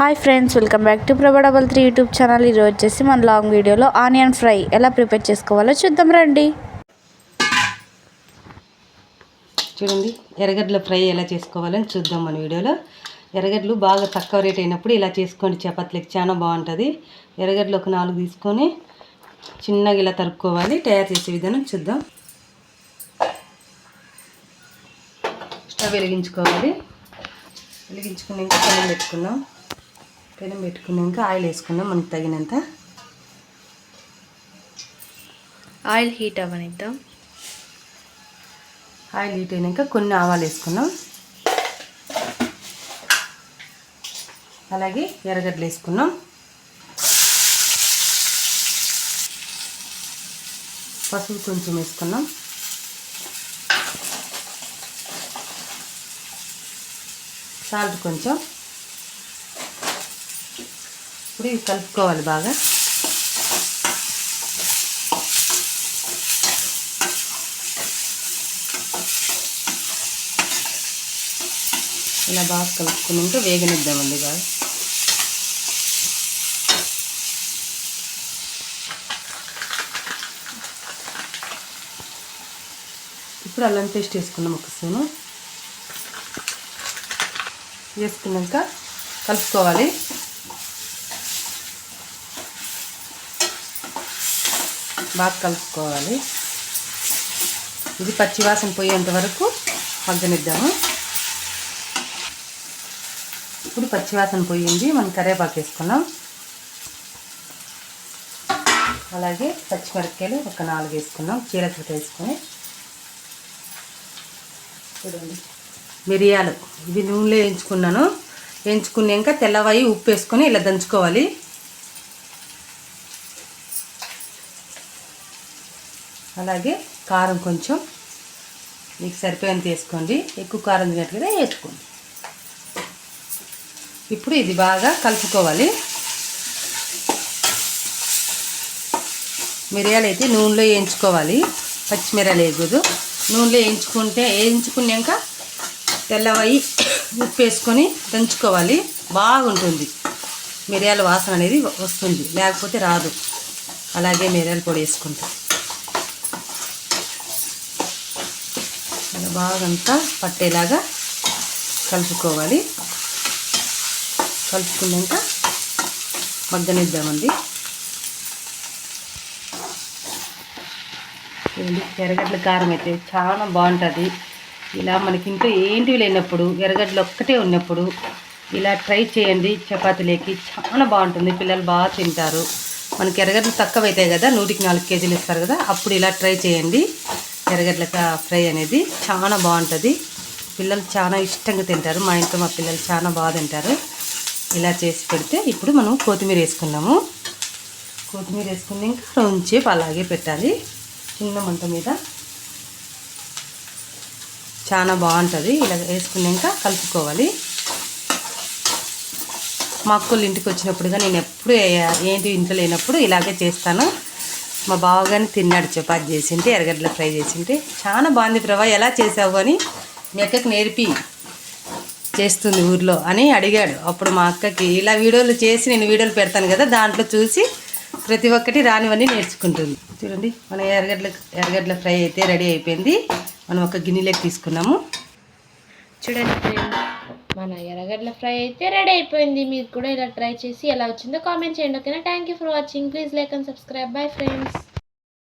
Hi friends welcome back to Prabha double three YouTube channel ఈరోజు వచ్చేసి మన long వీడియోలో ఆనియన్ ఫ్రై ఎలా ప్రిపేర్ చేసుకోవాలో చూద్దాం రండి. చూడండి ఎర్రగడ్డల ఫ్రై ఎలా చేసుకోవాలని చూద్దాం మన వీడియోలో. ఎర్రగడ్డలు బాగా తక్కువ రేట్ అయినప్పుడు ఇలా చేసుకోండి చపాతీలకు చాలా బాగుంటుంది. ఎర్రగడ్డలు ఒక నాలుగు తీసుకొని చిన్నగా ఇలా తరుక్కోవాలి తయారు చేసే విధానం చూద్దాం. స్టవ్ వెలిగించుకోవాలి. వెలిగించుకుని ఇంకా పెట్టుకుందాం. పెనం పెట్టుకున్నాక ఆయిల్ వేసుకుందాం మనకు తగినంత. ఆయిల్ హీట్ అవ్వనిద్దాం. ఆయిల్ హీట్ అయినాక కొన్ని ఆవాలు వేసుకున్నాం అలాగే ఎర్రగడ్డలు వేసుకున్నాం పసుపు కొంచెం వేసుకున్నాం సాల్ట్ కొంచెం. ఇప్పుడు ఇవి కలుపుకోవాలి బాగా. ఇలా బాగా కలుపుకున్నాక వేగనిద్దామండి బాగా. ఇప్పుడు అల్లం పేస్ట్ వేసుకున్నాం ఒక స్పూను వేసుకున్నాక కలుపుకోవాలి. బాగా కలుపుకోవాలి. ఇది పచ్చివాసన పోయేంత వరకు మగ్గనిద్దాము ఇప్పుడు పచ్చివాసన పోయింది మనం కరివేపాకు వేసుకున్నాం. అలాగే పచ్చిమిరపకాయలు ఒక నాలుగు వేసుకున్నాం చీరకట్ట వేసుకొని. చూడండి మిరియాలు. ఇవి నూనెలో వేయించుకున్నాను. వేయించుకున్నాక తెల్లవాయి ఉప్పు వేసుకొని ఇలా దంచుకోవాలి. అలాగే కారం కొంచెం. మీకు సరిపోయేంత వేసుకోండి. ఎక్కువ కారం తినట్లుగా వేసుకోండి. ఇప్పుడు ఇది బాగా కలుపుకోవాలి. మిరియాలు అయితే నూనెలో వేయించుకోవాలి. పచ్చిమిరియాలు వేయకూడదు. నూనెలో వేయించుకుంటే వేయించుకున్నాక తెల్లవయి ఉప్పు వేసుకొని దంచుకోవాలి. బాగుంటుంది. మిరియాల వాసన అనేది వస్తుంది. లేకపోతే రాదు. అలాగే మిరియాల పొడి వేసుకుంటాం. అలా బాగంతా పట్టేలాగా కలుపుకోవాలి. కలుపుకున్నాక మగ్గనిద్దామండి. చూడండి ఎర్రగడ్డల కారం అయితే చాలా బాగుంటుంది. ఇలా మనకి ఇంట్లో ఏంటివి లేనప్పుడు ఎర్రగడ్డలు ఒక్కటే ఉన్నప్పుడు ఇలా ట్రై చేయండి. చపాతీలేకి చాలా బాగుంటుంది. పిల్లలు బాగా తింటారు. మనకి ఎర్రగడ్డలు తక్కువ అవుతాయి కదా నూటికి నాలుగు కేజీలు ఇస్తారు కదా అప్పుడు ఇలా ట్రై చేయండి. ఎర్రగడ్డల ఫ్రై అనేది చాలా బాగుంటుంది. పిల్లలు చాలా ఇష్టంగా తింటారు. మా ఇంట్లో మా పిల్లలు చాలా బాగా తింటారు. ఇలా చేసి పెడితే ఇప్పుడు మనం కొత్తిమీర వేసుకున్నాము. కొత్తిమీర వేసుకుని ఇంకా రొంచేపు అలాగే పెట్టాలి. చిన్న మంట మీద. చాలా బాగుంటుంది. ఇలా వేసుకున్నాక కలుపుకోవాలి. మా అక్కలు ఇంటికి వచ్చినప్పుడుగా నేను ఎప్పుడు ఏంటి ఇంట్లో లేనప్పుడు ఇలాగే చేస్తాను. మా బావగాని తిన్నాడు చపాతి చేసింటే ఎర్రగడ్డల ఫ్రై చేసింటే. చాలా బాగుంది ప్రభా ఎలా చేసావు అని మీ అక్కకి నేర్పి. చేస్తుంది ఊర్లో అని అడిగాడు. అప్పుడు మా అక్కకి ఇలా వీడియోలు చేసి నేను వీడియోలు పెడతాను కదా దాంట్లో చూసి ప్రతి ఒక్కటి రానివన్నీ నేర్చుకుంటుంది. చూడండి మన ఎర్రగడ్డల ఎర్రగడ్డల ఫ్రై అయితే రెడీ అయిపోయింది. మనం ఒక గిన్నెలోకి తీసుకున్నాము. చూడండి మన ఎర్రగడ్డల ఫ్రై అయితే రెడీ అయిపోయింది. మీరు కూడా ఇలా ట్రై చేసి ఎలా వచ్చిందో కామెంట్ చేయండి. ఓకేనా? Thank you for watching please like and subscribe bye friends